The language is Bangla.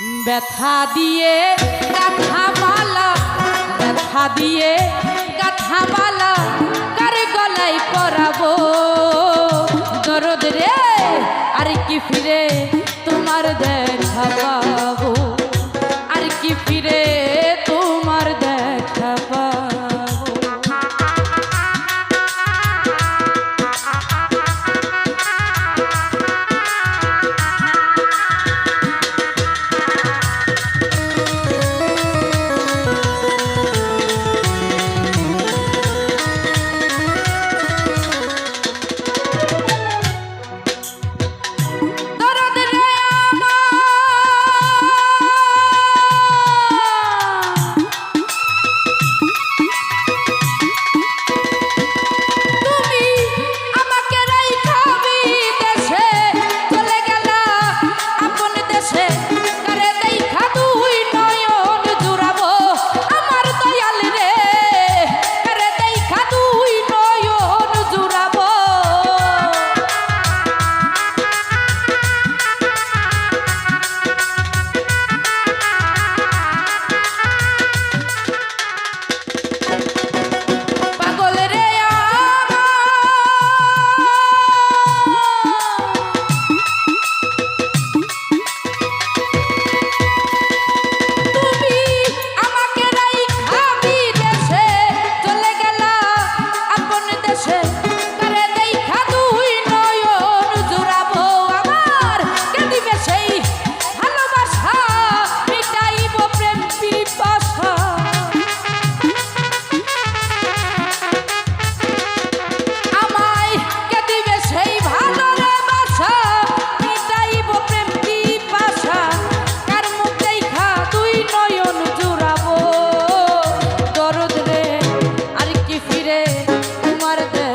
ব্যথা দিয়ে কথা বালা, ব্যথা দিয়ে কথা বালা, কার গলায় পরাবো? দরদ রে, আর কি ফিরে? parte